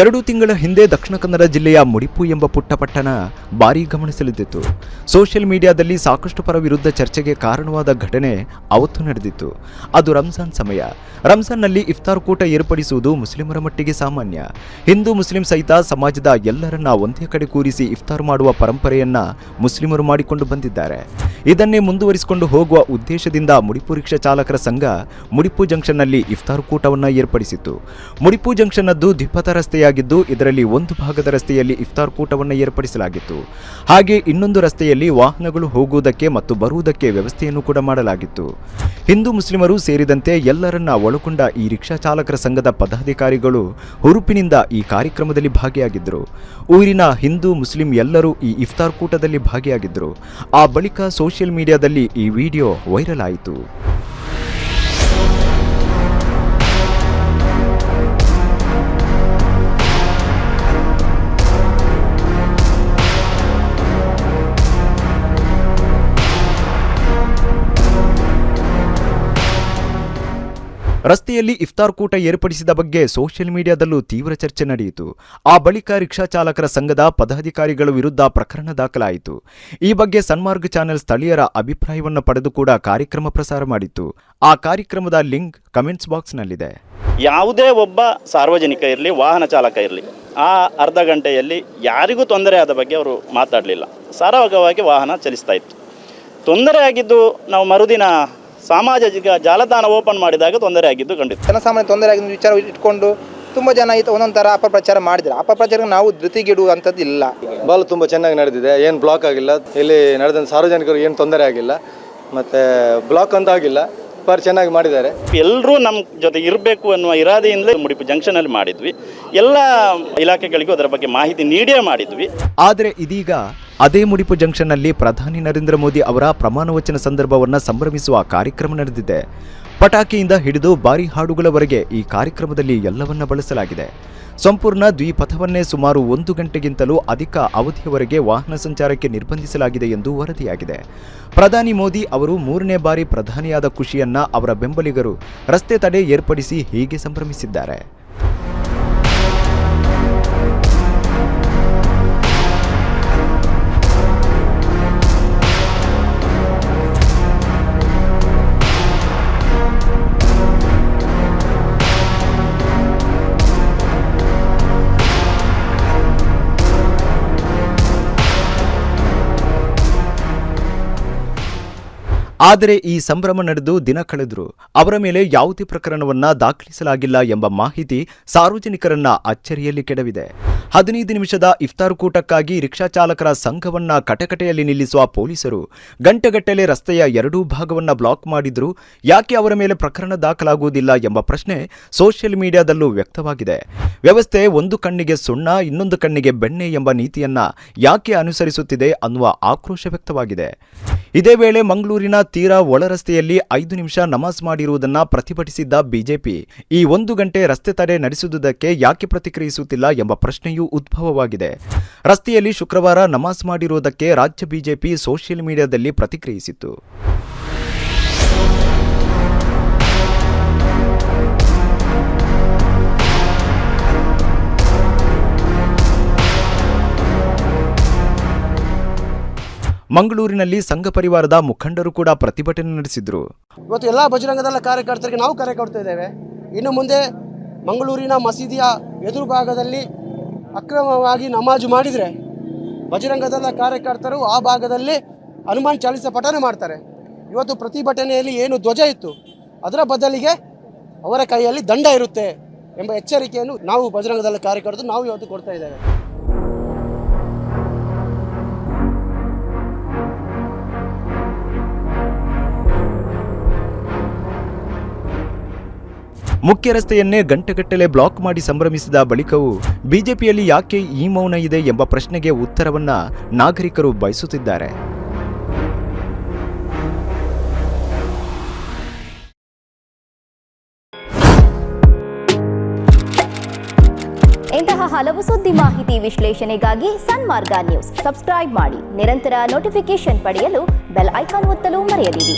ಎರಡು ತಿಂಗಳ ಹಿಂದೆ ದಕ್ಷಿಣ ಕನ್ನಡ ಜಿಲ್ಲೆಯ ಮುಡಿಪು ಎಂಬ ಪುಟ್ಟ ಪಟ್ಟಣ ಭಾರೀ ಗಮನ ಸೆಳೆದಿತ್ತು ಸೋಷಿಯಲ್ ಮೀಡಿಯಾದಲ್ಲಿ ಸಾಕಷ್ಟು ಪರ ವಿರುದ್ಧ ಚರ್ಚೆಗೆ ಕಾರಣವಾದ ಘಟನೆ ಅವತ್ತು ನಡೆದಿತ್ತು. ಅದು ರಂಜಾನ್ ಸಮಯ. ರಂಜಾನ್ನಲ್ಲಿ ಇಫ್ತಾರ್ ಕೂಟ ಏರ್ಪಡಿಸುವುದು ಮುಸ್ಲಿಮರ ಮಟ್ಟಿಗೆ ಸಾಮಾನ್ಯ. ಹಿಂದೂ ಮುಸ್ಲಿಂ ಸಹಿತ ಸಮಾಜದ ಎಲ್ಲರನ್ನ ಒಂದೇ ಕಡೆ ಕೂರಿಸಿ ಇಫ್ತಾರ್ ಮಾಡುವ ಪರಂಪರೆಯನ್ನ ಮುಸ್ಲಿಮರು ಮಾಡಿಕೊಂಡು ಬಂದಿದ್ದಾರೆ. ಇದನ್ನೇ ಮುಂದುವರಿಸಿಕೊಂಡು ಹೋಗುವ ಉದ್ದೇಶದಿಂದ ಮುಡಿಪು ರಿಕ್ಷಾ ಚಾಲಕರ ಸಂಘ ಮುಡಿಪು ಜಂಕ್ಷನ್ನಲ್ಲಿ ಇಫ್ತಾರ್ ಕೂಟವನ್ನು ಏರ್ಪಡಿಸಿತ್ತು. ಮುಡಿಪು ಜಂಕ್ಷನ್ನದ್ದು ದ್ವಿಪಥ ರಸ್ತೆಯಾಗಿದ್ದು ಇದರಲ್ಲಿ ಒಂದು ಭಾಗದ ರಸ್ತೆಯಲ್ಲಿ ಇಫ್ತಾರ್ ಕೂಟವನ್ನು ಏರ್ಪಡಿಸಲಾಗಿತ್ತು. ಹಾಗೆ ಇನ್ನೊಂದು ರಸ್ತೆಯಲ್ಲಿ ವಾಹನಗಳು ಹೋಗುವುದಕ್ಕೆ ಮತ್ತು ಬರುವುದಕ್ಕೆ ವ್ಯವಸ್ಥೆಯನ್ನು ಕೂಡ ಮಾಡಲಾಗಿತ್ತು. ಹಿಂದೂ ಮುಸ್ಲಿಮರು ಸೇರಿದಂತೆ ಎಲ್ಲರನ್ನ ಒಳಗೊಂಡ ಈ ರಿಕ್ಷಾ ಚಾಲಕರ ಸಂಘದ ಪದಾಧಿಕಾರಿಗಳು ಹುರುಪಿನಿಂದ ಈ ಕಾರ್ಯಕ್ರಮದಲ್ಲಿ ಭಾಗಿಯಾಗಿದ್ದರು. ಊರಿನ ಹಿಂದೂ ಮುಸ್ಲಿಂ ಎಲ್ಲರೂ ಈ ಇಫ್ತಾರ್ ಕೂಟದಲ್ಲಿ ಭಾಗಿಯಾಗಿದ್ದರು. ಆ ಬಳಿಕ ಸೋಷಿಯಲ್ ಮೀಡಿಯಾದಲ್ಲಿ ಈ ವಿಡಿಯೋ ವೈರಲ್ ಆಯಿತು. ರಸ್ತೆಯಲ್ಲಿ ಇಫ್ತಾರ್ ಕೂಟ ಏರ್ಪಡಿಸಿದ ಬಗ್ಗೆ ಸೋಷಿಯಲ್ ಮೀಡಿಯಾದಲ್ಲೂ ತೀವ್ರ ಚರ್ಚೆ ನಡೆಯಿತು. ಆ ಬಳಿಕ ರಿಕ್ಷಾ ಚಾಲಕರ ಸಂಘದ ಪದಾಧಿಕಾರಿಗಳ ವಿರುದ್ಧ ಪ್ರಕರಣ ದಾಖಲಾಯಿತು. ಈ ಬಗ್ಗೆ ಸನ್ಮಾರ್ಗ್ ಚಾನೆಲ್ ಸ್ಥಳೀಯರ ಅಭಿಪ್ರಾಯವನ್ನು ಪಡೆದು ಕೂಡ ಕಾರ್ಯಕ್ರಮ ಪ್ರಸಾರ ಮಾಡಿತ್ತು. ಆ ಕಾರ್ಯಕ್ರಮದ ಲಿಂಕ್ ಕಮೆಂಟ್ಸ್ ಬಾಕ್ಸ್ನಲ್ಲಿದೆ. ಯಾವುದೇ ಒಬ್ಬ ಸಾರ್ವಜನಿಕ ಇರಲಿ, ವಾಹನ ಚಾಲಕ ಇರಲಿ, ಆ ಅರ್ಧ ಗಂಟೆಯಲ್ಲಿ ಯಾರಿಗೂ ತೊಂದರೆ ಆದ ಬಗ್ಗೆ ಅವರು ಮಾತಾಡಲಿಲ್ಲ. ಸಾರಾಗವಾಗಿ ವಾಹನ ಚಲಿಸ್ತಾ ಇತ್ತು. ತೊಂದರೆ ಆಗಿದ್ದು ನಾವು ಮರುದಿನ ಸಾಮಾಜಿಕ ಜಾಲತಾಣ ಓಪನ್ ಮಾಡಿದಾಗ ತೊಂದರೆ ಆಗಿದ್ದು ಖಂಡಿತ ಜನಸಾಮಾನ್ಯ ತೊಂದರೆ ಆಗಿದ್ದು ವಿಚಾರ ಇಟ್ಕೊಂಡು ತುಂಬ ಜನ ಆಯಿತು ಒಂದೊಂದು ಥರ ಅಪಪ್ರಚಾರ ಮಾಡಿದ್ರೆ ಅಪಪ್ರಚಾರಕ್ಕೆ ನಾವು ಧೃತಿಗಿಡುವಂಥದ್ದು ಇಲ್ಲ. ಬಾಲ್ ತುಂಬ ಚೆನ್ನಾಗಿ ನಡೆದಿದೆ. ಏನು ಬ್ಲಾಕ್ ಆಗಿಲ್ಲ. ಇಲ್ಲಿ ನಡೆದ ಸಾರ್ವಜನಿಕರಿಗೆ ಏನು ತೊಂದರೆ ಆಗಿಲ್ಲ. ಮತ್ತು ಬ್ಲಾಕ್ ಅಂತ ಆಗಿಲ್ಲ. ಪರ್ ಚೆನ್ನಾಗಿ ಮಾಡಿದ್ದಾರೆ. ಎಲ್ಲರೂ ನಮ್ಮ ಜೊತೆ ಇರಬೇಕು ಅನ್ನುವ ಇರಾದೆಯಿಂದಲೇ ಮುಡಿಪು ಜಂಕ್ಷನಲ್ಲಿ ಮಾಡಿದ್ವಿ. ಎಲ್ಲ ಇಲಾಖೆಗಳಿಗೂ ಅದರ ಬಗ್ಗೆ ಮಾಹಿತಿ ನೀಡೇ ಮಾಡಿದ್ವಿ. ಆದರೆ ಇದೀಗ ಅದೇ ಮುಡಿಪು ಜಂಕ್ಷನ್ನಲ್ಲಿ ಪ್ರಧಾನಿ ನರೇಂದ್ರ ಮೋದಿ ಅವರ ಪ್ರಮಾಣ ವಚನ ಸಂದರ್ಭವನ್ನು ಸಂಭ್ರಮಿಸುವ ಕಾರ್ಯಕ್ರಮ ನಡೆದಿದೆ. ಪಟಾಕಿಯಿಂದ ಹಿಡಿದು ಭಾರಿ ಹಾಡುಗಳವರೆಗೆ ಈ ಕಾರ್ಯಕ್ರಮದಲ್ಲಿ ಎಲ್ಲವನ್ನ ಬಳಸಲಾಗಿದೆ. ಸಂಪೂರ್ಣ ದ್ವಿಪಥವನ್ನೇ ಸುಮಾರು ಒಂದು ಗಂಟೆಗಿಂತಲೂ ಅಧಿಕ ಅವಧಿಯವರೆಗೆ ವಾಹನ ಸಂಚಾರಕ್ಕೆ ನಿರ್ಬಂಧಿಸಲಾಗಿದೆ ಎಂದು ವರದಿಯಾಗಿದೆ. ಪ್ರಧಾನಿ ಮೋದಿ ಅವರು ಮೂರನೇ ಬಾರಿ ಪ್ರಧಾನಿಯಾದ ಖುಷಿಯನ್ನ ಅವರ ಬೆಂಬಲಿಗರು ರಸ್ತೆ ತಡೆ ಏರ್ಪಡಿಸಿ ಹೀಗೆ ಸಂಭ್ರಮಿಸಿದ್ದಾರೆ. ಆದರೆ ಈ ಸಂಭ್ರಮ ನಡೆದು ದಿನ ಕಳೆದ್ರು. ಅವರ ಮೇಲೆ ಯಾವುದೇ ಪ್ರಕರಣವನ್ನ ದಾಖಲಿಸಲಾಗಿಲ್ಲ ಎಂಬ ಮಾಹಿತಿ ಸಾರ್ವಜನಿಕರನ್ನ ಅಚ್ಚರಿಯಲ್ಲಿ ಕೆಡವಿದೆ. ಹದಿನೈದು ನಿಮಿಷದ ಇಫ್ತಾರ್ ಕೂಟಕ್ಕಾಗಿ ರಿಕ್ಷಾ ಚಾಲಕರ ಸಂಘವನ್ನ ಕಟಕಟೆಯಲ್ಲಿ ನಿಲ್ಲಿಸುವ ಪೊಲೀಸರು ಗಂಟೆಗಟ್ಟಲೆ ರಸ್ತೆಯ ಎರಡೂ ಭಾಗವನ್ನ ಬ್ಲಾಕ್ ಮಾಡಿದ್ರು. ಯಾಕೆ ಅವರ ಮೇಲೆ ಪ್ರಕರಣ ದಾಖಲಾಗುವುದಿಲ್ಲ ಎಂಬ ಪ್ರಶ್ನೆ ಸೋಷಿಯಲ್ ಮೀಡಿಯಾದಲ್ಲೂ ವ್ಯಕ್ತವಾಗಿದೆ. ವ್ಯವಸ್ಥೆ ಒಂದು ಕಣ್ಣಿಗೆ ಸುಣ್ಣ, ಇನ್ನೊಂದು ಕಣ್ಣಿಗೆ ಬೆಣ್ಣೆ ಎಂಬ ನೀತಿಯನ್ನ ಯಾಕೆ ಅನುಸರಿಸುತ್ತಿದೆ ಅನ್ನುವ ಆಕ್ರೋಶ ವ್ಯಕ್ತವಾಗಿದೆ. ಇದೇ ವೇಳೆ ಮಂಗಳೂರಿನ ತೀರಾ ಒಳರಸ್ತೆಯಲ್ಲಿ ಐದು ನಿಮಿಷ ನಮಾಜ್ ಮಾಡಿರುವುದನ್ನ ಪ್ರತಿಭಟಿಸಿದ್ದ ಬಿಜೆಪಿ. ಈ ಒಂದು ಗಂಟೆ ರಸ್ತೆ ತಡೆ ನಡೆಸುವುದಕ್ಕೆ ಯಾಕೆ ಪ್ರತಿಕ್ರಿಯಿಸುತ್ತಿಲ್ಲ ಎಂಬ ಪ್ರಶ್ನೆಯೂ ಉದ್ಭವವಾಗಿದೆ. ರಸ್ತೆಯಲ್ಲಿ ಶುಕ್ರವಾರ ನಮಾಜ್ ಮಾಡಿರುವುದಕ್ಕೆ ರಾಜ್ಯ ಬಿಜೆಪಿ ಸೋಷಿಯಲ್ ಮೀಡಿಯಾದಲ್ಲಿ ಪ್ರತಿಕ್ರಿಯಿಸಿತ್ತು. ಮಂಗಳೂರಿನಲ್ಲಿ ಸಂಘ ಪರಿವಾರದ ಮುಖಂಡರು ಕೂಡ ಪ್ರತಿಭಟನೆ ನಡೆಸಿದ್ರು. ಇವತ್ತು ಎಲ್ಲ ಬಜರಂಗದಲ್ಲ ಕಾರ್ಯಕರ್ತರಿಗೆ ನಾವು ಕರೆ ಕೊಡ್ತಾ ಇದ್ದೇವೆ. ಇನ್ನು ಮುಂದೆ ಮಂಗಳೂರಿನ ಮಸೀದಿಯ ಎದುರು ಭಾಗದಲ್ಲಿ ಅಕ್ರಮವಾಗಿ ನಮಾಜು ಮಾಡಿದರೆ ಬಜರಂಗದಲ್ಲ ಕಾರ್ಯಕರ್ತರು ಆ ಭಾಗದಲ್ಲಿ ಹನುಮಾನ್ ಚಾಲಿಸ ಪಠನೆ ಮಾಡ್ತಾರೆ. ಇವತ್ತು ಪ್ರತಿಭಟನೆಯಲ್ಲಿ ಏನು ಧ್ವಜ ಇತ್ತು, ಅದರ ಬದಲಿಗೆ ಅವರ ಕೈಯಲ್ಲಿ ದಂಡ ಇರುತ್ತೆ ಎಂಬ ಎಚ್ಚರಿಕೆಯನ್ನು ನಾವು ಬಜರಂಗದಲ್ಲ ಕಾರ್ಯಕರ್ತರು ನಾವು ಇವತ್ತು ಕೊಡ್ತಾ ಇದ್ದೇವೆ. ಮುಖ್ಯ ರಸ್ತೆಯನ್ನೇ ಗಂಟೆಗಟ್ಟಲೆ ಬ್ಲಾಕ್ ಮಾಡಿ ಸಂಭ್ರಮಿಸಿದ ಬಳಿಕವೂ ಬಿಜೆಪಿಯಲ್ಲಿ ಯಾಕೆ ಈ ಮೌನ ಇದೆ ಎಂಬ ಪ್ರಶ್ನೆಗೆ ಉತ್ತರವನ್ನ ನಾಗರಿಕರು ಬಯಸುತ್ತಿದ್ದಾರೆ. ಇಂತಹ ಹಲವು ಸುದ್ದಿ ಮಾಹಿತಿ ವಿಶ್ಲೇಷಣೆಗಾಗಿ ಸನ್ಮಾರ್ಗ ನ್ಯೂಸ್. ಸಬ್ಸ್ಕ್ರೈಬ್ ಮಾಡಿ. ನಿರಂತರ ನೋಟಿಫಿಕೇಶನ್ ಪಡೆಯಲು ಬೆಲ್ ಐಕಾನ್ ಒತ್ತಲು ಮರೆಯದಿರಿ.